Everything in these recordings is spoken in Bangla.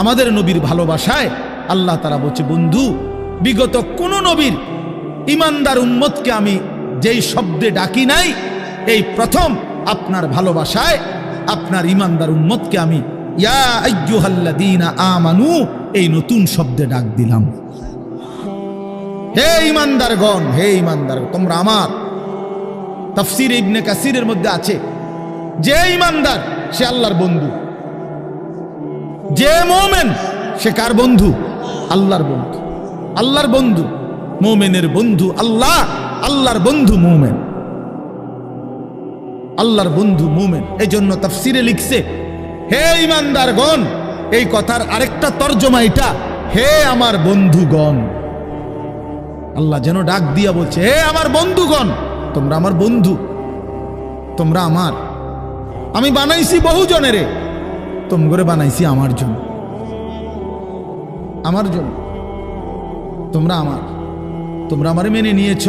আমাদের নবীর ভালোবাসায় আল্লাহ তারা বলছে, বন্ধু, বিগত কোন নবীর ইমানদার উম্মতকে আমি যেই শব্দে ডাকি নাই, এই প্রথম আপনার ভালোবাসায় আপনার ইমানদার উম্মতকে আমি, ইয়া আমানু, এই নতুন শব্দে ডাক দিলাম। হে ইমানদারগণ হে ইমানদার তোমরা আমার তাফসির ইবনে কাসিরের মধ্যে আছে, যে ইমানদার সে আল্লাহর বন্ধু। যে মোমেন, সে কার বন্ধু? আল্লাহর বন্ধু। আল্লাহর বন্ধু, মোমেনের বন্ধু আল্লাহ, আল্লাহর বন্ধু মোমেন। আল্লাহর বন্ধু মোমেন। এই জন্য তাফসিরে লিখছে, হে ইমানদারগণ এই কথার আরেকটা তর্জমা এটা, হে আমার বন্ধুগণ। আল্লাহ যেন ডাক দিয়া বলছে, হে আমার বন্ধুগণ, তোমরা আমার বন্ধু, তোমরা আমার। আমি বানাইছি বহু জনেরে তোমরে বানাইছি আমার জন্য। আমার জন্য। তোমরা আমার। তোমরা আমারে মেনে নিয়েছ।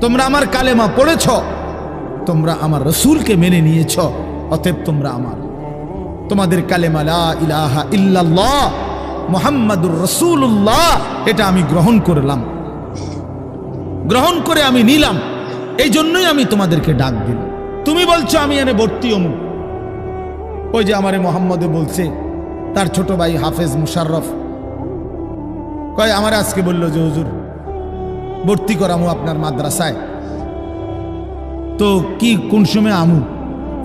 তোমরা আমার কালেমা পড়েছ। তোমরা আমার রসুলকে মেনে নিয়েছ। অতএব তোমরা আমার। তোমাদের কালেমা লা ইলাহা ইল্লাল্লাহ, মোহাম্মদুর রসুল্লাহ এটা আমি গ্রহণ করলাম। গ্রহণ করে আমি নিলাম। এই জন্যই আমি তোমাদেরকে ডাক দিলাম। তুমি বলছো আমি এনে ভর্তি অমুক। ওই যে আমারে মোহাম্মদে বলছে, তার ছোট ভাই হাফেজ মুশাররফ। কয়, আমার আজকে বলল যে, হুজুর, ভর্তি করামু আপনার মাদ্রাসায়। তো কি, কোন সময় আমু?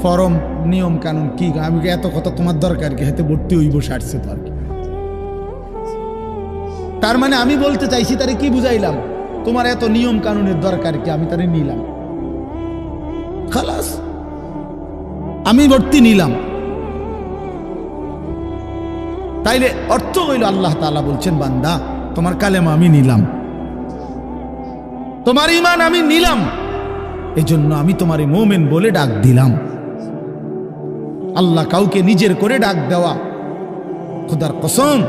ফরম, নিয়ম কানুন কি? আমি এত কথা তোমার দরকার কি? হাতে ভর্তি হইব সারছে তো তার মানে আমি বলতে চাইছি, তারে কি বুঝাইলাম? তোমার এত নিয়ম কানুনের দরকার কি? আমি তারে নিলাম। খালাস, আমি ভর্তি নিলাম। তাইলে অর্থ হইল আল্লাহ তাআলা বলছেন, বান্দা, তোমার কালেমা আমি নিলাম। তোমার ইমান আমি নিলাম। এজন্য আমি তোমার মোমেন বলে ডাক দিলাম। আল্লাহ কাউকে নিজের করে ডাক দেওয়া, খোদার কসম,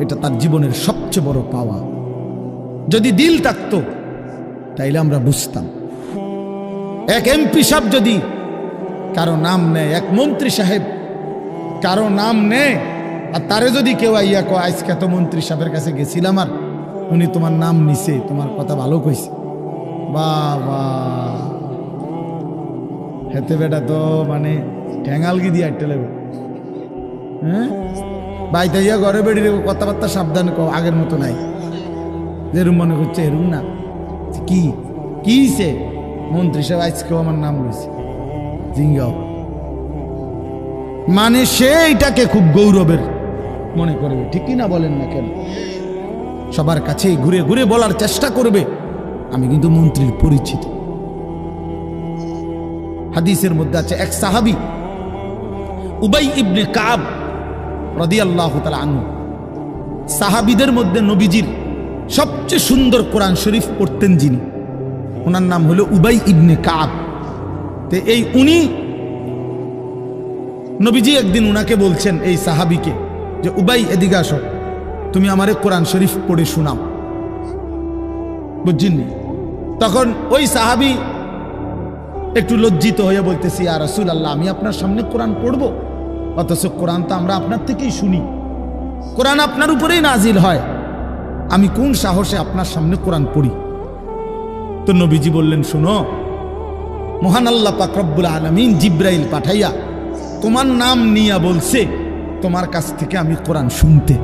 এটা তার জীবনের সবচেয়ে বড় পাওয়া। যদি দিল থাকতো, তাইলে আমরা বুঝতাম। এক এমপি সাহেব যদি কারও নাম নেয়, এক মন্ত্রী সাহেব কারও নাম নেয় আর তারে যদি কেউ আইয়া কো আজকে তো মন্ত্রী সাহেবের কাছে গেছিলাম আর উনি তোমার নাম নিছে, তোমার কথা ভালো কইছে। বাবা। হেতে বেটা তো মানে ঠ্যাঙালগি দিয়ে আটতে লাগবে হ্যাঁ? বাইতে ইয়া ঘরে বেড়ি কথাবার্তা সাবধান কো আগের মতো নাই। যেরুম মনে করছে এরুম না। কি কি সে? মন্ত্রী সাহেব আজকেও আমার নাম রয়েছে জিঙ্গাও। মানে সে এটাকে খুব গৌরবের মনে করবে। ঠিকই না বলেন না কেন? সবার কাছে ঘুরে ঘুরে বলার চেষ্টা করবে। আমি কিন্তু মন্ত্রীর পরিচিত। হাদিসের মধ্যে আছে, এক সাহাবি, উবাই ইবনে কাব রদি আল্লাহ আনু সাহাবিদের মধ্যে নবীজির সবচেয়ে সুন্দর কোরআন শরীফ পড়তেন যিনি। ওনার নাম হলো উবাই ইবনে কাব। তে এই উনি নবীজি একদিন উনাকে বলছেন, এই সাহাবিকে যে উবাই, এদিকে আসো। তুমি আমারে কোরআন শরীফ পড়ে শোনাও। বুঝছেননি তখন ওই সাহাবি একটু লজ্জিত হয়ে বলতেছি আর রসুল আল্লাহ আমি আপনার সামনে কোরআন পড়ব? অথচ কোরআন তো আমরা আপনার থেকেই শুনি। কোরআন আপনার উপরেই নাজিল হয়। আমি কোন সাহসে আপনার সামনে কোরআন পড়ি? তো নবীজি বললেন, শুনো, মহান আল্লাহ পাকরব্বুল আলমিন জিব্রাইল পাঠাইয়া তোমার নাম নিয়া বলছে তোমার কাছ থেকে আমি কোরআন শুনতে।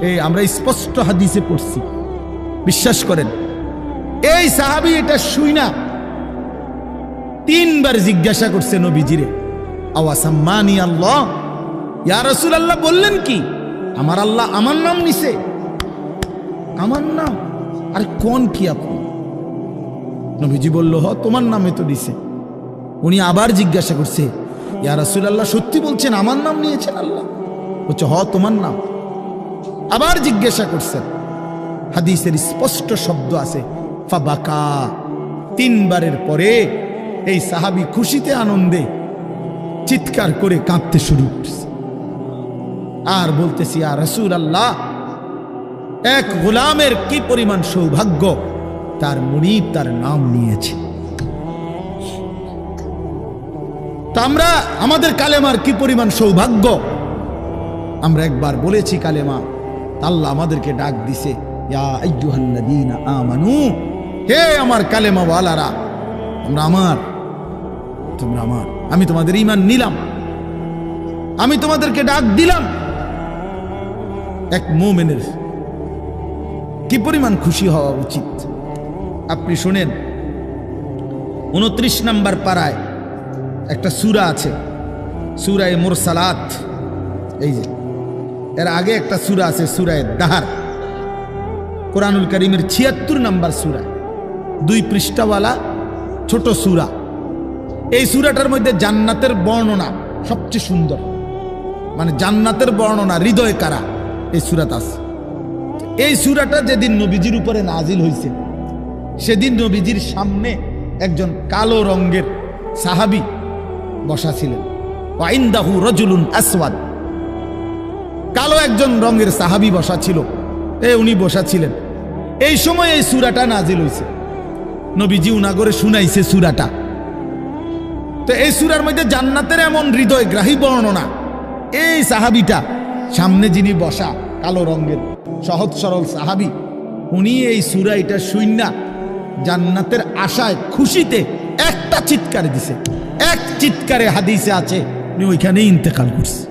এই আমরা স্পষ্ট হাদিসে পড়ছি। বিশ্বাস করেন, এই সাহাবি এটা শুই না। তিনবার জিজ্ঞাসা করছে নবীজিরে, আওয়াসাম্মানি আল্লাহ? ইয়া আল্লাহ বললেন কি? আমার আল্লাহ আমার নাম নিছে। আমার নাম? আর কোন কি আপনি? নবীজি বলল, হ, তোমার নামে তো দিছে উনি আবার জিজ্ঞাসা করছে ইয়া আল্লাহ সত্যি বলছেন, আমার নাম নিয়েছেন আল্লাহ? বলছে, হ, তোমার নাম। আবার জিজ্ঞাসা করছেন। হাদিসের স্পষ্ট শব্দ আছে, ফাবাকা। তিনবারের পরে এই সাহাবি খুশিতে, আনন্দে চিৎকার করে কাঁদতে শুরু করছে। আর বলতেছি আর রসুল আল্লাহ এক গোলামের কি পরিমাণ সৌভাগ্য, তার মুনিব তার নাম নিয়েছে। তা আমরা, আমাদের কালেমার কি পরিমাণ সৌভাগ্য? আমরা একবার বলেছি, কালেমা, আল্লাহ আমাদেরকে ডাক দিছে আমানু, হে আমার কালেমা ওয়ালারা তোমরা আমার তোমরা আমার, আমি তোমাদের ইমান নিলাম, আমি তোমাদেরকে ডাক দিলাম। এক মোমেনের কি পরিমাণ খুশি হওয়া উচিত? আপনি শোনেন, উনত্রিশ নাম্বার পাড়ায় একটা সুরা আছে, সুরায় মোরসালাত। এই যে, এর আগে একটা সুরা আছে, সুরায় দাহার। কোরআনুল করিমের ছিয়াত্তর নাম্বার সুরা, দুই পৃষ্ঠাওয়ালা, ছোট সুরা। এই সুরাটার মধ্যে জান্নাতের বর্ণনা সবচেয়ে সুন্দর। মানে জান্নাতের বর্ণনা, হৃদয় কারা? এই সুরাত আছে। এই সুরাটা যেদিন নবীজির উপরে নাজিল হয়েছে সেদিন নবীজির সামনে একজন কালো রঙ্গের সাহাবি বসা ছিলেন। ওয়াইন্দাহু রজুলুন আসওয়াদ। কালো একজন রঙের সাহাবি বসা ছিল। এ, উনি বসা ছিলেন। এই সময় এই সুরাটা নাজিল হয়েছে নবীজি উনাগরে শুনাইছে সুরাটা। তো এই সুরার মধ্যে জান্নাতের এমন হৃদয় গ্রাহী বর্ণনা। এই সাহাবিটা, সামনে যিনি বসা, কালো রঙের সহজ সরল সাহাবি, উনি এই সুরা এটা শুইনা জান্নাতের আশায় খুশিতে একটা চিৎকার দিছে। এক চিৎকারে হাদিসে আছে উনি ওইখানেই ইন্তেকাল করছে।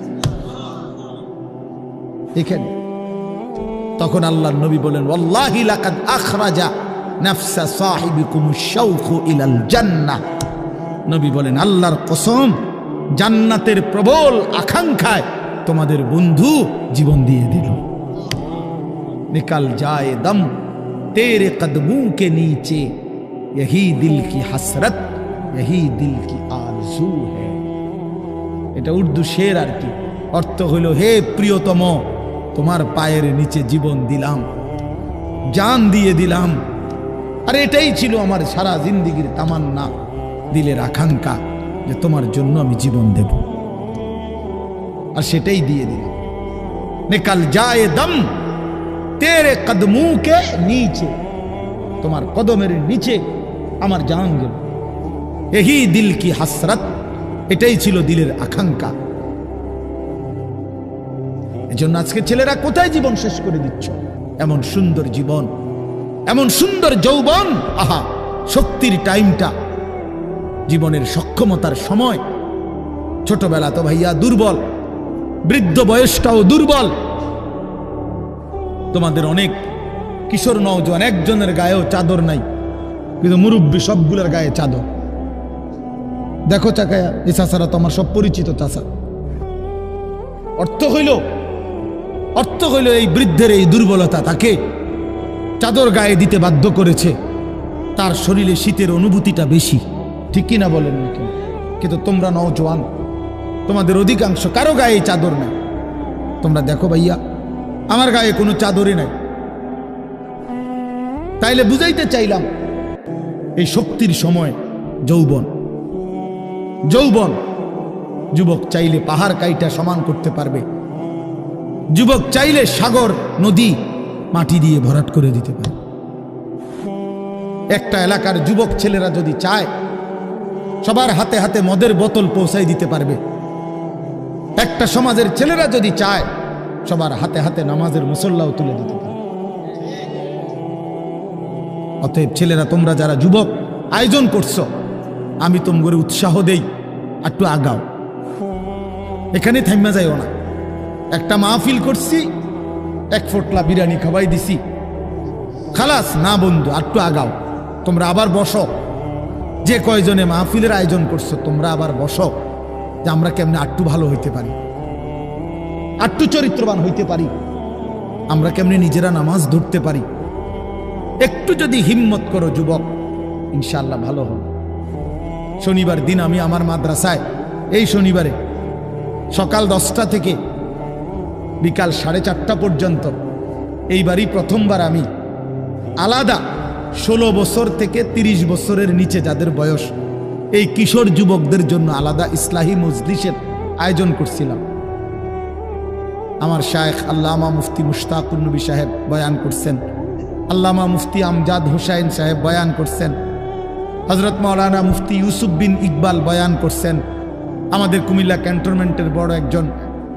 এখানে তখন আল্লাহ নবী বলেন নবী বলেন, আল্লাহর কসম, জান্নাতের প্রবল আকাঙ্ক্ষায় তোমাদের বন্ধু জীবন দিয়ে দিল। নিকাল যায় দম, তেরে কদমুকে নিচে দিল কি হাসরত। এই দিল কি আরজু হে এটা উর্দু শের আর কি। অর্থ হইল, হে প্রিয়তম, তোমার পায়ের নিচে জীবন দিলাম, জান দিয়ে দিলাম। আর এটাই ছিল আমার সারা জিন্দিগির তামান্না, দিলের আকাঙ্ক্ষা যে তোমার জন্য আমি জীবন দেব। আর সেটাই দিয়ে দিলাম। নেকাল যায় দম, তেরে কদমুকে নিচে, তোমার কদমের নিচে আমার জান গেল এহি দিল কি হাসরত? এটাই ছিল দিলের আকাঙ্ক্ষা। এজন্য আজকে ছেলেরা কোথায় জীবন শেষ করে দিচ্ছ? এমন সুন্দর জীবন, এমন সুন্দর যৌবন, আহা, শক্তির টাইমটা, জীবনের সক্ষমতার সময়। ছোটবেলা তো ভাইয়া দুর্বল, বৃদ্ধ বয়সটাও দুর্বল। তোমাদের অনেক কিশোর নওজোয়ান, একজনের গায়েও চাদর নাই, কিন্তু মুরব্বী সবগুলোর গায়ে চাদর। দেখো চাকায়া, এই চাষারা তো আমার সব পরিচিত চাষা অর্থ হইল অর্থ হইল এই বৃদ্ধের এই দুর্বলতা তাকে চাদর গায়ে দিতে বাধ্য করেছে। তার শরীরে শীতের অনুভূতিটা বেশি। ঠিক কিনা বলেন নাকি? কিন্তু তোমরা নওজোয়ান তোমাদের অধিকাংশ কারও গায়ে চাদর নাই। তোমরা দেখো ভাইয়া, আমার গায়ে কোনো চাদরই নাই। তাইলে বুঝাইতে চাইলাম, এই শক্তির সময় যৌবন। যৌবন। যুবক চাইলে পাহাড় কাইটা সমান করতে পারবে। যুবক চাইলে সাগর, নদী, মাটি দিয়ে ভরাট করে দিতে পারে। একটা এলাকার যুবক ছেলেরা যদি চায়, সবার হাতে হাতে মদের বোতল পৌঁছাই দিতে পারবে। একটা সমাজের ছেলেরা যদি চায়, সবার হাতে হাতে নামাজের মুসল্লাও তুলে দিতে পারে অতএব ছেলেরা, তোমরা যারা যুবক আয়োজন করছ, আমি তোমার উৎসাহ দেই। একটু আগাও। এখানে থাইমা যাইও না। একটা মাহফিল করছি, এক ফোটলা বিরিয়ানি খাওয়াই দিছি। খালাস, না বন্ধু একটু আগাও। তোমরা আবার বসো। যে কয়জনে মাহফিলের আয়োজন করছ, তোমরা আবার বসো, যে আমরা কেমনে আটটু ভালো হইতে পারি। আটটু চরিত্রবান হইতে পারি। আমরা কেমনে নিজেরা নামাজ ধরতে পারি। একটু যদি হিম্মত করো, যুবক ইনশাল্লাহ ভালো হবে। শনিবার দিন আমি আমার মাদ্রাসায়, এই শনিবারে সকাল দশটা থেকে বিকাল সাড়ে চারটা পর্যন্ত, এইবারই প্রথমবার আমি আলাদা ষোলো বছর থেকে ৩০ বছরের নিচে যাদের বয়স, এই কিশোর যুবকদের জন্য আলাদা ইসলাহী মজলিসের আয়োজন করছিলাম। আমার শায়েখ আল্লামা মুফতি মুশতাকুর নবী সাহেব বয়ান করছেন, আল্লামা মুফতি আমজাদ হুসাইন সাহেব বয়ান করছেন হজরত মৌলানা মুফতি ইউসুফ বিন ইকবাল বয়ান করছেন, আমাদের কুমিল্লা ক্যান্টনমেন্টের বড় একজন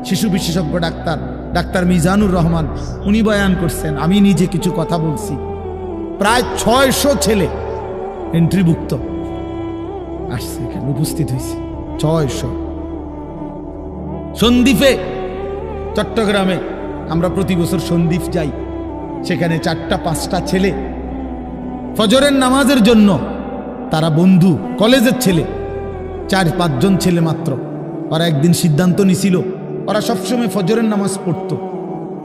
শিশু বিশেষজ্ঞ ডাক্তার ডাক্তার মিজানুর রহমান, উনি বয়ান করছেন, আমি নিজে কিছু কথা বলছি। প্রায় ছয়শো ছেলে এন্ট্রিভুক্ত। আসছে এখানে উপস্থিত হয়েছে। ছয়শো। সন্দ্বীপে, চট্টগ্রামে আমরা প্রতি বছর সন্দীপ যাই। সেখানে চারটা, পাঁচটা ছেলে ফজরের নামাজের জন্য তারা বন্ধু, কলেজের ছেলে। চার পাঁচজন ছেলে মাত্র। ওরা একদিন সিদ্ধান্ত নিছিল, ওরা সবসময় ফজরের নামাজ পড়তো।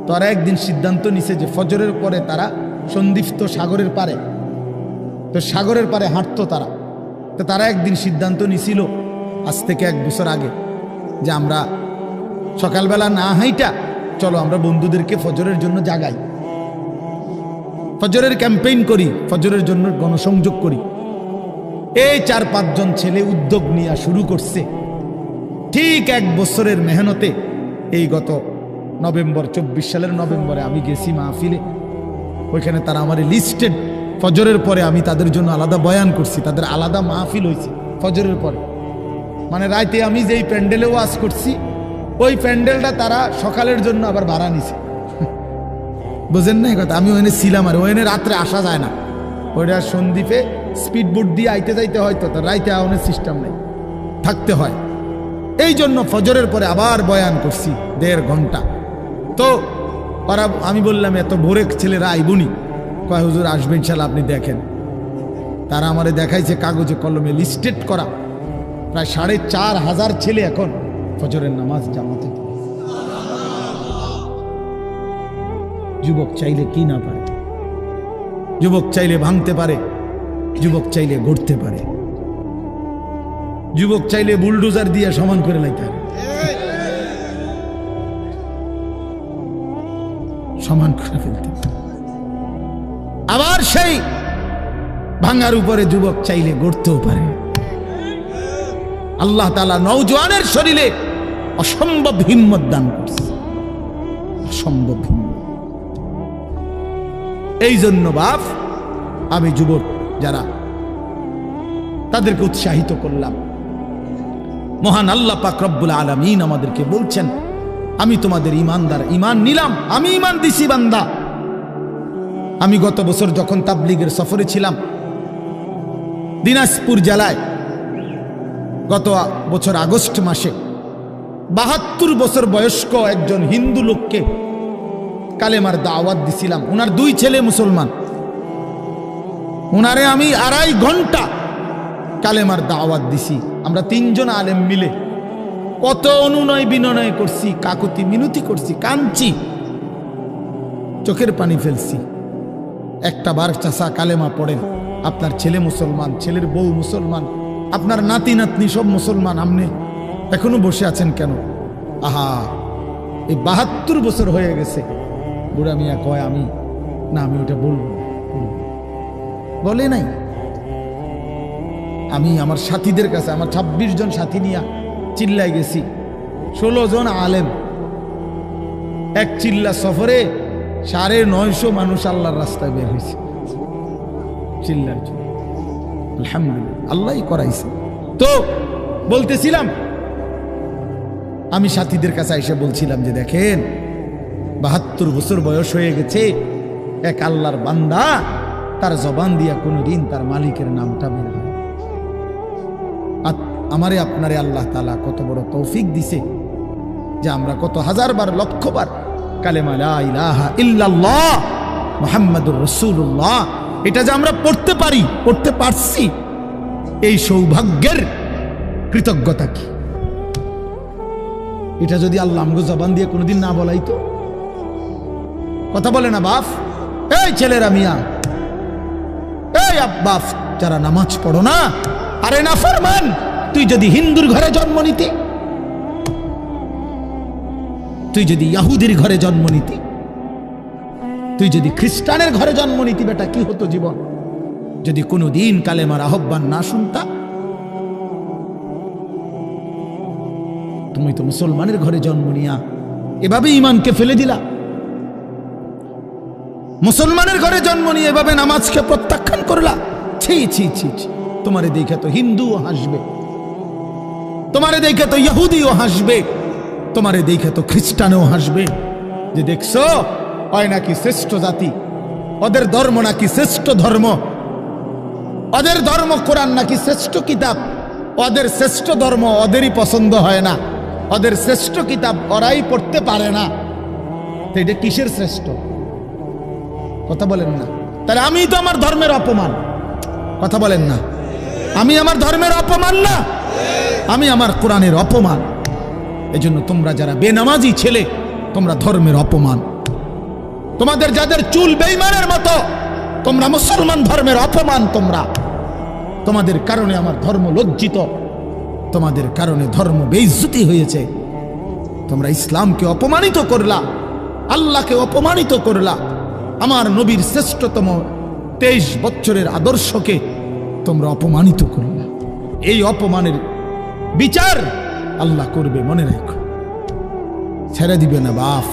তারা একদিন সিদ্ধান্ত নিছে যে ফজরের পরে তারা সন্দিপ্ত সাগরের পারে। তো সাগরের পারে হাঁটতো তারা। তো তারা একদিন সিদ্ধান্ত নিছিল, আজ থেকে এক বছর আগে, যে আমরা সকালবেলা না হাইটা, চলো আমরা বন্ধুদেরকে ফজরের জন্য জাগাই। ফজরের ক্যাম্পেইন করি, ফজরের জন্য গণসংযোগ করি। এই চার পাঁচজন ছেলে উদ্যোগ নেওয়া শুরু করছে। ঠিক এক বছরের মেহনতে এই গত নভেম্বর, চব্বিশ সালের নভেম্বরে আমি গেছি মাহফিলে। ওইখানে তারা আমার লিস্টেড ফজরের পরে আমি তাদের জন্য আলাদা বয়ান করছি, তাদের আলাদা মাহফিল হয়েছে ফজরের পরে। মানে রাইতে আমি যেই প্যান্ডেলে ওয়াজ করছি, ওই প্যান্ডেলটা তারা সকালের জন্য আবার ভাড়া নিছে। বুঝেন না কথা? আমি ওখানে ছিলাম আর ওখানে রাত্রে আসা যায় না। ওইটা সন্দ্বীপে স্পিড বোট দিয়ে আইতে যাইতে হয়তো তো রাইতে আওয়ানোর সিস্টেম নেই। থাকতে হয়। এই জন্য ফজরের পরে আবার বয়ান করছি দেড় ঘণ্টা। তো ওরা, আমি বললাম, এত ভোরে ছেলেরা আইবুনি। কয়, হুজুর, আসবেন, ইনশাল্লাহ আপনি দেখেন। তারা আমারে দেখাইছে কাগজে, কলমে লিস্টেড করা। প্রায় সাড়ে চার হাজার ছেলে এখন ফজরের নামাজ জামাতে। যুবক চাইলে কি না পারে? যুবক চাইলে ভাঙতে পারে। যুবক চাইলে গড়তে পারে। যুবক চাইলে বুলডোজার দিয়ে সমান করে লাইতে পারে। সমান করে ফেলতে আবার সেই ভাঙার উপরে যুবক চাইলে গড়তেও পারে। আল্লাহ তালা নৌজওয়ানের শরীরে অসম্ভব হিম্মত দান করছে। অসম্ভব হিম্মত। এই জন্য বাপ, আমি যুবক যারা তাদেরকে উৎসাহিত করলাম। মহান আল্লাহ পাক রব্বুল আলমিন আমাদেরকে বলছেন, আমি তোমাদের ইমানদার ইমান নিলাম, আমি ইমান দিছি, বান্দা। আমি গত বছর যখন তাবলিগের সফরে ছিলাম, দিনাজপুর জেলায় গত বছর আগস্ট মাসে বাহাত্তর বছর বয়স্ক একজন হিন্দু লোককে কালেমার দাওয়াত দিছিলাম। ওনার দুই ছেলে মুসলমান। ওনারে আমি আড়াই ঘণ্টা কালেমার দাওয়াত দিছি। আমরা তিনজন আলেম মিলে। কত অনুনয় বিনয় করছি, কাকুতি মিনতি করছি, কাঁদছি। চোখের পানি ফেলছি। একটা বার চাষা কালেমা পড়েন, আপনার ছেলে মুসলমান, ছেলের বউ মুসলমান, আপনার নাতি নাতনি সব মুসলমান আপনি এখনও বসে আছেন কেন? আহা, এই বাহাত্তর বছর হয়ে গেছে। বুড়া মিয়া কয়, আমি, না, আমি ওটা বলব। বলে নাই? আমি আমার সাথীদের কাছে, আমার ২৬ জন সাথী নিয়ে চিল্লায় গেছি। ষোলো জন আলেম। এক চিল্লা সফরে সাড়ে নয়শো মানুষ আল্লাহর রাস্তায় বের হয়েছে। চিল্লার জন্য। আলহামদুলিল্লাহ আল্লাহ করাইছে। তো বলতেছিলাম, আমি সাথীদের কাছে এসে বলছিলাম যে দেখেন, বাহাত্তর বছর বয়স হয়ে গেছে, এক আল্লাহর বান্দা তার জবান দিয়া কোনোদিন তার মালিকের নামটা বের হয়। আমারে আপনারে আল্লাহ তালা কত বড় তৌফিক দিছে যে আমরা কত হাজার বার, লক্ষ বার কালেমা রাসূলুল্লাহ, এটা যে আমরা পড়তে পারি, পড়তে পারছি, এই সৌভাগ্যের কৃতজ্ঞতা কি? এটা যদি আল্লাহ আমগো জবান দিয়ে কোনোদিন না বলাই তো কথা বলে না বাপ? এই ছেলেরা মিয়া এই আব্বাস, যারা নামাজ পড়ো না, আরে না ফরমান, তুই যদি হিন্দুর ঘরে জন্ম নিতি, তুই যদি ইয়াহুদির ঘরে জন্ম নিতি, তুই যদি খ্রিস্টানের ঘরে জন্ম নিতি, বেটা, কি হতো জীবন? যদি কোনো দিন কালেমার আহ্বান না শুনতা, তুমি তো মুসলমানের ঘরে জন্ম নিয়া, এভাবে ইমানকে ফেলে দিলা। মুসলমানের ঘরে জন্ম নিয়ে এভাবে নামাজকে প্রত্যাখ্যান করলা? ছি ছি ছি ছি। তোমারে দেখে তো হিন্দুও হাসবে। তোমারে দেখে তো ইহুদিও হাসবে। তোমারে দেখে তো খ্রিস্টানেও হাসবে। যে দেখছ, হয় নাকি শ্রেষ্ঠ জাতি? ওদের ধর্ম নাকি শ্রেষ্ঠ ধর্ম? ওদের ধর্ম কোরআন নাকি শ্রেষ্ঠ কিতাব? ওদের শ্রেষ্ঠ ধর্ম ওদেরই পছন্দ হয় না। ওদের শ্রেষ্ঠ কিতাব ওরাই পড়তে পারে না। এটা কিসের শ্রেষ্ঠ? কথা বলেন না। তাহলে আমি তো আমার ধর্মের অপমান। কথা বলেন না। আমি আমার ধর্মের অপমান না। আমি আমার কোরআনের অপমান। এজন্য তোমরা যারা বেনামাজি ছেলে, তোমরা ধর্মের অপমান। তোমাদের যাদের চুল বেইমানের মতো, তোমরা মুসলমান ধর্মের অপমান তোমরা। তোমাদের কারণে আমার ধর্ম লজ্জিত। তোমাদের কারণে ধর্ম বেইজ্জতি হয়েছে। তোমরা ইসলামকে অপমানিত করলা, আল্লাহকে অপমানিত করলা। আমার নবীর শ্রেষ্ঠতম তেইশ বছরের আদর্শকে তোমরা অপমানিত করলা এই অপমানের বিচার আল্লাহ করবে, মনে রাখো। ছেড়ে দিবে না, বাফ।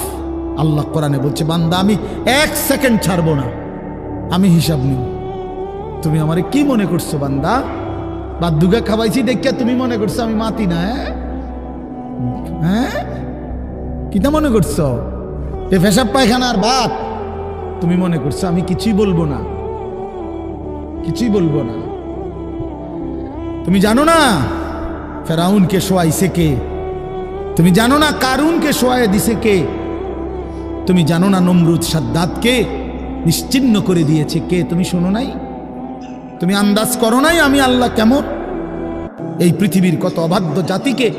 আল্লাহ কোরআনে বলছে, বান্দা, আমি এক সেকেন্ড ছাড়বো না। আমি হিসাব নিব। তুমি আমারে কি মনে করছ, বান্দা? বাদ্যুগা খাওয়াইছি দেখিয়া তুমি মনে করছ আমি মাতি না হ্যাঁ? হ্যাঁ? কিটা মনে করছ? এ পেশাব পায়খানার ভাত। তুমি মনে করছ? আমি কিছুই বলব না। কিছুই বলব না। তুমি জানো না ফেরাউনকে শোয়াইছে কে? তুমি জানো না কারুনকে শোয়াই দিছে কে? তুমি জানো না নমরুদ সাদ্দাতকে নিশ্চিন্ন করে দিয়েছে কে? তুমি শোনো নাই? তুমি আন্দাজ করো নাই আমি আল্লাহ কেমন? এই পৃথিবীর কত অবাধ্য জাতিকে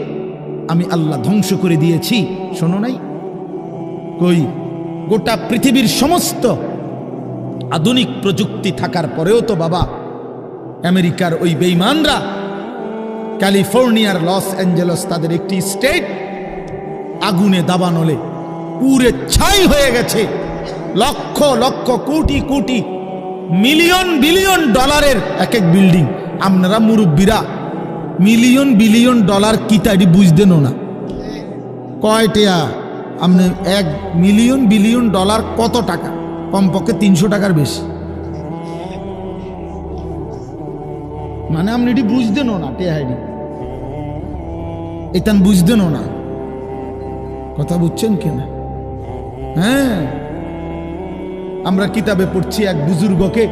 আমি আল্লাহ ধ্বংস করে দিয়েছি, শোনো নাই? কই? গোটা পৃথিবীর সমস্ত আধুনিক প্রযুক্তি থাকার পরেও তো বাবা, আমেরিকার ওই বেইমানরা ক্যালিফোর্নিয়ার লস অ্যাঞ্জেলস তাদের একটি স্টেট আগুনে দাবানলে পুরে ছাই হয়ে গেছে। লক্ষ লক্ষ, কোটি কোটি, মিলিয়ন, বিলিয়ন ডলারের এক এক বিল্ডিং। আপনারা মুরব্বীরা, মিলিয়ন, বিলিয়ন ডলার কি তাই বুঝতেনও না কয়টিয়া আপনি এক মিলিয়ন বিলিয়ন ডলার কত টাকা? কমপক্ষে তিনশো টাকার বেশি। মানে আপনি এটি বুঝতেনও না টেহাইডি এটান বুঝতেনও না কথা বুঝছেন কিনা হ্যাঁ। আমরা কিতাবে পড়ছি এক বুজুর্গকে।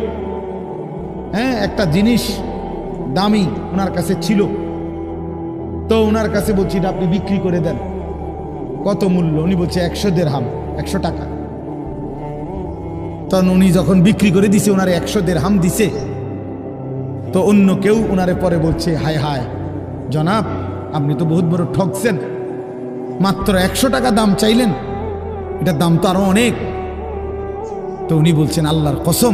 হ্যাঁ একটা জিনিস দামি ওনার কাছে ছিল। তো ওনার কাছে বলছি আপনি বিক্রি করে দেন। কত মূল্য? উনি বলছে একশো দেড় হাম একশো টাকা। তখন উনি যখন বিক্রি করে দিছে ওনারে একশো দেড় হাম দিছে। তো অন্য কেউ ওনারে পরে বলছে, হায় হায়, জনাব, আপনি তো বহুত বড় ঠকছেন মাত্র একশো টাকা দাম চাইলেন, এটার দাম তো আরও অনেক। তো উনি বলছেন, আল্লাহর কসম,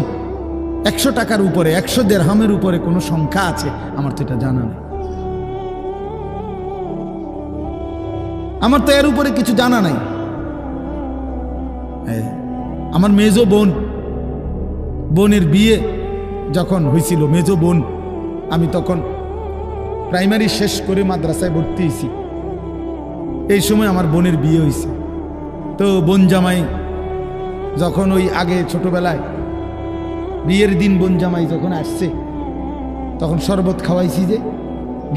একশো টাকার উপরে, একশো দেড়হামের উপরে কোনো সংখ্যা আছে? আমার তো এটা জানা নেই। আমার তো এর উপরে কিছু জানা নাই। আমার মেজো বোন, বোনের বিয়ে যখন হয়েছিল মেজো বোন, আমি তখন প্রাইমারি শেষ করে মাদ্রাসায় ভর্তি হয়েছি এই সময় আমার বোনের বিয়ে হয়েছে তো বোন জামাই যখন ওই আগে ছোটবেলায় বিয়ের দিন বোন জামাই যখন আসছে, তখন শরবত খাওয়াইছি যে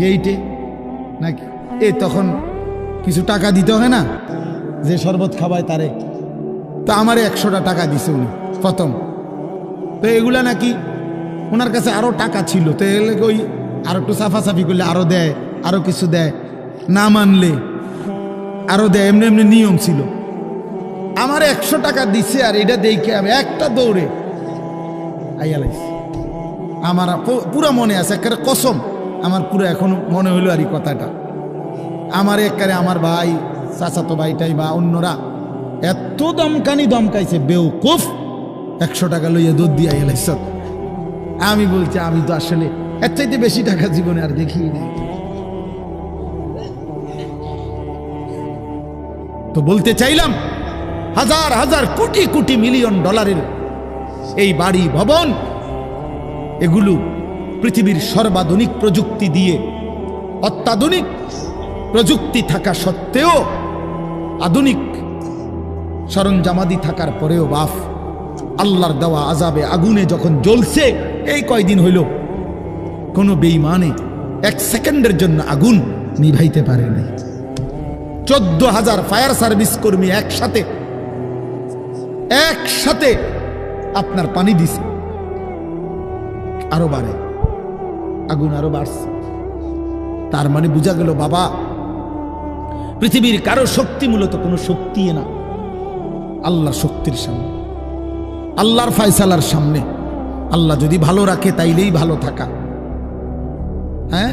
গেইটে নাকি? এ, তখন কিছু টাকা দিতে হয় না? যে শরবত খাবায় তারে। তা আমারে একশোটা টাকা দিছে উনি, প্রথম। তো এগুলা নাকি ওনার কাছে আরও টাকা ছিল, তো এগুলো ওই আরও একটু সাফাসাফি করলে আরও দেয় আরও কিছু দেয়। না মানলে আরও দেয়, এমনি এমনি নিয়ম ছিল। আমার একশো টাকা দিছে আর এটা দেখে আমি একটা দৌড়ে আইয়ালাইছি আমার পুরো মনে আছে, একেবারে কসম। আমার পুরো এখনও মনে হলো আর এই কথাটা। আমার একারে আমার ভাই, চাচাতো ভাইটাই বা অন্যরা এত দমকানি দমকাইছে বেউকুফ একশো টাকা লইয়া দুধ দিয়া আইয়ালাইছ আমি বলছি, আমি তো আসলে এর চাইতে বেশি টাকা জীবনে আর দেখি নাই। তো বলতে চাইলাম, হাজার হাজার কোটি কোটি মিলিয়ন ডলারের এই বাড়ি, ভবন, এগুলো পৃথিবীর সর্বাধুনিক প্রযুক্তি দিয়ে অত্যাধুনিক প্রযুক্তি থাকা সত্ত্বেও আধুনিক সরঞ্জামাদি থাকার পরেও বাফ, আল্লাহর দেওয়া আজাবে আগুনে যখন জ্বলছে, এই কয়দিন হইল কোনো বেইমানে এক সেকেন্ডের জন্য আগুন নিভাইতে পারে নাই। চোদ্দ হাজার ফায়ার সার্ভিস কর্মী একসাথে একসাথে আপনার পানি দিছে। আরও বাড়ে, আগুন আরও বাড়ছে। তার মানে বোঝা গেল, বাবা পৃথিবীর কারও শক্তি মূলত কোনো শক্তি না। আল্লাহ শক্তির সামনে। আল্লাহর ফায়সালার সামনে। আল্লাহ যদি ভালো রাখে, তাইলেই ভালো থাকা। হ্যাঁ?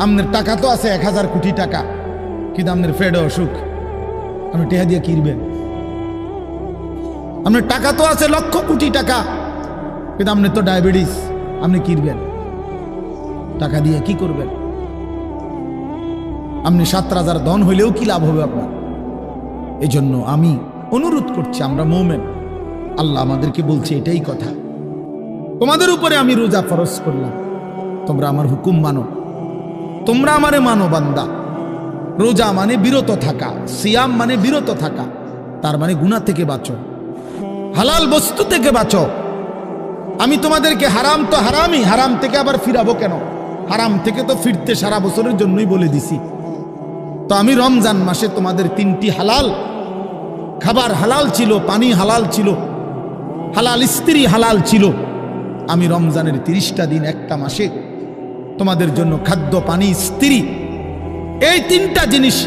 আপনার টাকা তো আছে এক হাজার কোটি টাকা। কিন্তু আপনার ফেড অসুখ। আপনি টেহা দিয়ে কিনবেন আপনার টাকা তো আছে লক্ষ কোটি টাকা। কিন্তু আপনার তো ডায়াবেটিস। আপনি কিনবেন টাকা দিয়ে কি করবেন? আপনি সাত রাজার ধন হইলেও কি লাভ হবে আপনার? এই জন্য আমি অনুরোধ করছি, আমরা মৌমেন। আল্লাহ আমাদেরকে বলছে এটাই কথা। তোমাদের উপরে আমি রোজা ফরজ করলাম। তোমরা আমার হুকুম মানো। তোমরা আমারে মানো, বান্দা। রোজা মানে বিরত থাকা, সিয়াম মানে বিরত থাকা। তার মানে গুণা থেকে বাঁচো। হালাল বস্তু থেকে বাঁচো। আমি তোমাদেরকে হারাম তো হারামই, হারাম থেকে আবার ফিরাবো কেন? হারাম থেকে তো ফিরতে সারা বছরের জন্যই বলে দিছি। তো আমি রমজান মাসে তোমাদের তিনটি হালাল। খাবার হালাল ছিল, পানি হালাল ছিল, হালাল স্ত্রী হালাল ছিল। আমি রমজানের তিরিশটা দিন একটা মাসে তোমাদের জন্য খাদ্য, পানি, স্ত্রী, এই তিনটা জিনিস,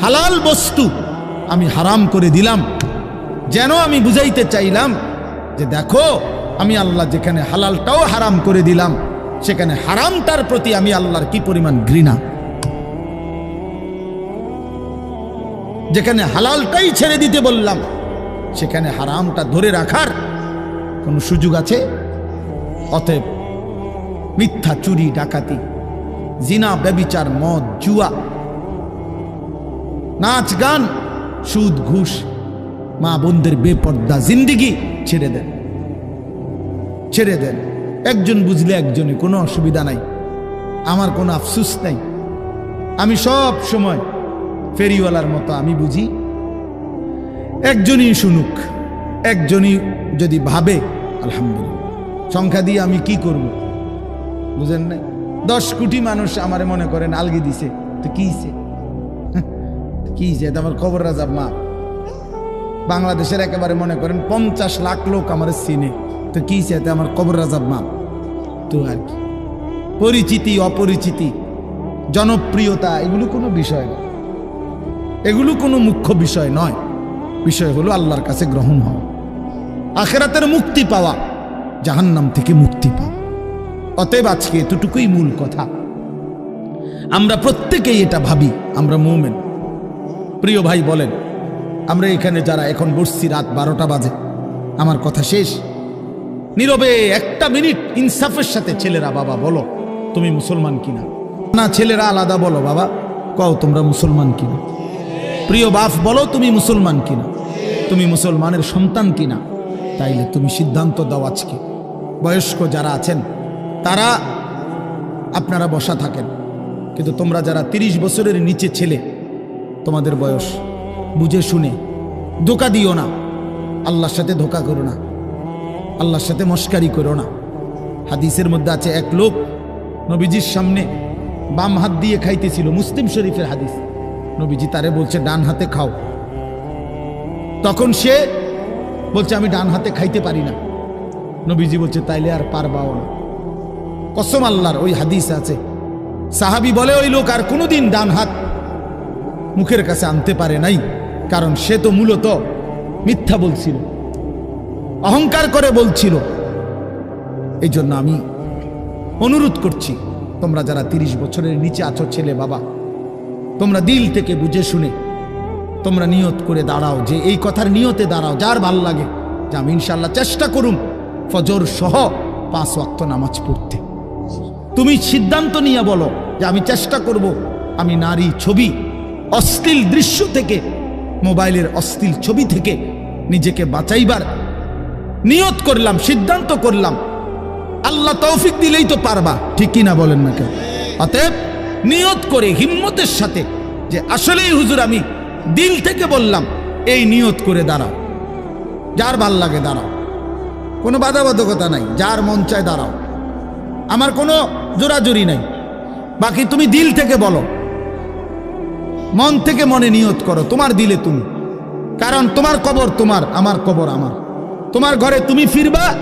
হালাল বস্তু আমি হারাম করে দিলাম। যেন আমি বুঝাইতে চাইলাম যে দেখো, আমি আল্লাহ যেখানে হালালটাও হারাম করে দিলাম, সেখানে হারামটার প্রতি আমি আল্লাহর কি পরিমাণ ঘৃণা? যেখানে হালালটাই ছেড়ে দিতে বললাম, সেখানে হারামটা ধরে রাখার কোনো সুযোগ আছে? অতএব মিথ্যা চুরি, ডাকাতি, জিনা, ব্যবিচার, মদ, জুয়া, নাচ গান, সুদ, ঘুষ, মা বোনদের বেপর্দা জিন্দিগি ছেড়ে দেন। ছেড়ে দেন। একজন বুঝলে একজনে, কোনো অসুবিধা নাই। আমার কোনো আফসুস নাই। আমি সব সময় ফেরিওয়ালার মতো আমি বুঝি। একজনই শুনুক, একজনই যদি ভাবে, আলহামদুলিল্লাহ। সংখ্যা দিয়ে আমি কি করব? বুঝেন না দশ কোটি মানুষ আমার মনে করেন আলগি দিছে। তো কি হইছে? কি হইছে? এটা আমার খবর রাজাব মা। বাংলাদেশের একেবারে মনে করেন পঞ্চাশ লাখ লোক আমার চিনে। তো কি হইছে? এতে আমার কবর রাজাব মা। তো আর কি। পরিচিতি, অপরিচিতি, জনপ্রিয়তা, এগুলো কোনো বিষয় না। এগুলো কোনো মুখ্য বিষয় নয়। বিষয় হলো আল্লাহর কাছে গ্রহণ হওয়া। আখেরাতের মুক্তি পাওয়া, জাহান্নাম থেকে মুক্তি পাওয়া। অতএব আজকে এতটুকুই মূল কথা। আমরা প্রত্যেকেই এটা ভাবি, আমরা মৌমেন। প্রিয় ভাই বলেন, আমরা এখানে যারা এখন বসছি রাত বারোটা বাজে, আমার কথা শেষ। নীরবে একটা মিনিট ইনসাফের সাথে ছেলেরা, বাবা বলো, তুমি মুসলমান কিনা? না, ছেলেরা আলাদা বলো, বাবা। কও, তোমরা মুসলমান কিনা? প্রিয় বাপ, বলো তুমি মুসলমান কিনা? তুমি মুসলমানের সন্তান কিনা? তাইলে তুমি সিদ্ধান্ত দাও আজকে। বয়স্ক যারা আছেন, তারা আপনারা বসা থাকেন। কিন্তু তোমরা যারা তিরিশ বছরের নিচে ছেলে, তোমাদের বয়স বুঝে শুনে ধোকা দিও না। আল্লাহর সাথে ধোকা করো না। আল্লাহর সাথে মস্কারি করো না। হাদিসের মধ্যে আছে, এক লোক নবীজির সামনে বাম হাত দিয়ে খাইতেছিল, মুসলিম শরীফের হাদিস। নবীজি তারে বলছে, ডান হাতে খাও। তখন সে বলছে, আমি ডান হাতে খাইতে পারি না। নবীজি বলছে, তাইলে আর পারবাও না। কসম আল্লাহর ওই হাদিস আছে। সাহাবি বলে, ওই লোক আর কোনোদিন ডান হাত মুখের কাছে আনতে পারে নাই, কারণ সে তো মূলত মিথ্যা বলছিল, অহংকার করে বলছিল। এই জন্য আমি অনুরোধ করছি, তোমরা যারা তিরিশ বছরের নিচে আছো, ছেলে, বাবা তোমরা দিল থেকে বুঝে শুনে, তোমরা নিয়ত করে দাঁড়াও যে এই কথার নিয়তে দাঁড়াও, যার ভালো লাগে। যে আমি ইনশাল্লাহ চেষ্টা করুন ফজর সহ পাঁচ ওয়াক্ত নামাজ পড়তে। তুমি সিদ্ধান্ত নিয়ে বলো যে আমি চেষ্টা করব, আমি নারী ছবি, অশ্লীল দৃশ্য থেকে, মোবাইলের অশ্লীল ছবি থেকে নিজেকে বাঁচাইবার নিয়ত করলাম, সিদ্ধান্ত করলাম। আল্লাহ তৌফিক দিলেই তো পারবা, ঠিক কিনা বলেন না কেন অতএব নিয়ত করে হিম্মতের সাথে যে আসলেই হুজুর আমি দিল থেকে বললাম, এই নিয়ত করে দাঁড়াও। যার ভালো লাগে দাঁড়াও। কোনো বাধাবাধকতা নাই, যার মন চায় দাঁড়াও। আমার কোনো জোরাজুরি নাই। বাকি তুমি দিল থেকে বলো। মন থেকে মনে নিয়ত করো, তোমার দিলে তুমি। কারণ তোমার কবর তোমার, আমার কবর আমার। তোমার ঘরে তুমি ফিরবা,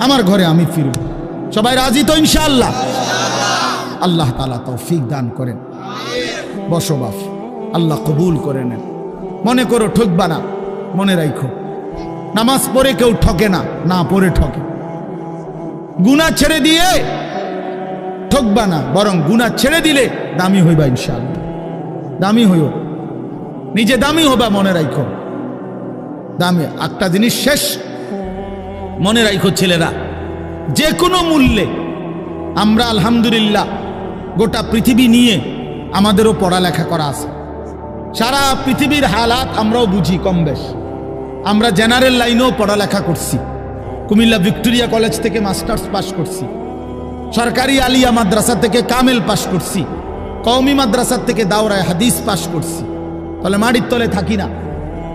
আমার ঘরে আমি ফিরব। সবাই রাজি তো ইনশাআল্লাহ? আল্লাহ তালা তৌফিক দান করেন। বসবাস আল্লাহ কবুল করে নেন। মনে করো ঠকবা না, মনে রাখো নামাজ পড়ে কেউ ঠকে না না পড়ে ঠকে। গুণা ছেড়ে দিয়ে ঠকবা না, বরং গুণা ছেড়ে দিলে দামি হইবা ইনশাআল্লাহ। দামি হইও। নিজে দামি হবা, মনে রাখো দামি একটা জিনিস শেষ। মনে রাখো ছেলেরা যে কোনো মূল্যে। আমরা আলহামদুলিল্লাহ গোটা পৃথিবী নিয়ে আমাদেরও পড়ালেখা করা আছে। সারা পৃথিবীর হালাত আমরাও বুঝি কম বেশ। আমরা জেনারেল লাইনেও পড়ালেখা করছি। কুমিল্লা ভিক্টোরিয়া কলেজ থেকে মাস্টার্স পাশ করছি। সরকারি আলিয়া মাদ্রাসা থেকে কামেল পাশ করছি। কওমি মাদ্রাসার থেকে দাওরায় হাদিস পাশ করছি। তাহলে মাটির তলে থাকি না।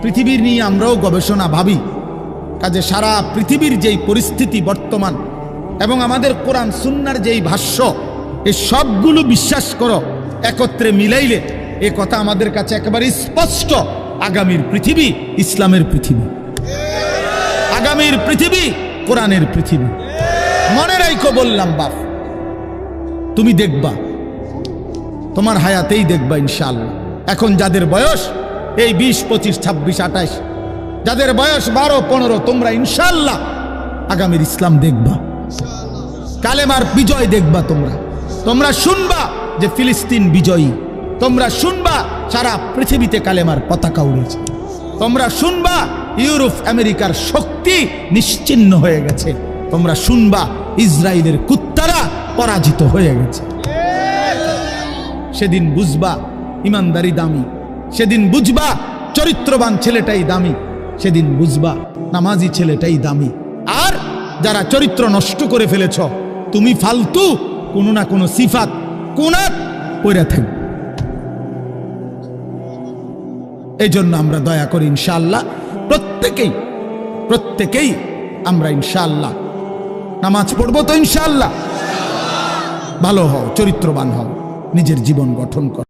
পৃথিবীর নিয়ে আমরাও গবেষণা ভাবি। কাজে সারা পৃথিবীর যেই পরিস্থিতি বর্তমান এবং আমাদের কোরআন সুন্নার যেই ভাষ্য এই সবগুলো বিশ্বাস করো, একত্রে মিলাইলে এ কথা আমাদের কাছে একেবারে স্পষ্ট। আগামীর পৃথিবী ইসলামের পৃথিবী। আগামীর পৃথিবী কোরআনের পৃথিবী। মনে রাইখো বললাম, বাপ। তুমি দেখবা, তোমার হায়াতেই দেখবা ইনশাআল্লাহ। এখন যাদের বয়স, এই বিশ, পঁচিশ, ছাব্বিশ আঠাইশ যাদের বয়স বারো, পনেরো, তোমরা ইনশাল্লাহ আগামীর ইসলাম দেখবা। কালেমার বিজয় দেখবা তোমরা। তোমরা শুনবা যে ফিলিস্তিন বিজয়ী। তোমরা শুনবা সারা পৃথিবীতে কালেমার পতাকা উড়েছে। তোমরা শুনবা ইউরোপ আমেরিকার শক্তি নিশ্চিন্ন হয়ে গেছে। তোমরা শুনবা ইসরায়েলের কুত্তারা পরাজিত হয়ে গেছে। সেদিন বুঝবা ইমানদারি দামি। সেদিন বুঝবা চরিত্রবান ছেলেটাই দামি। সেদিন বুঝবা নামাজি ছেলেটাই দামি। আর যারা চরিত্র নষ্ট করে ফেলেছ, তুমি ফালতু কোনো না কোনো সিফাত, কোনাত পড়ে থাকবে। এই জন্য আমরা দয়া করি ইনশাল্লাহ প্রত্যেকেই প্রত্যেকেই আমরা ইনশাল্লাহ নামাজ পড়ব তো ইনশাল্লাহ ভালো হও, চরিত্রবান হও, নিজের জীবন গঠন করো।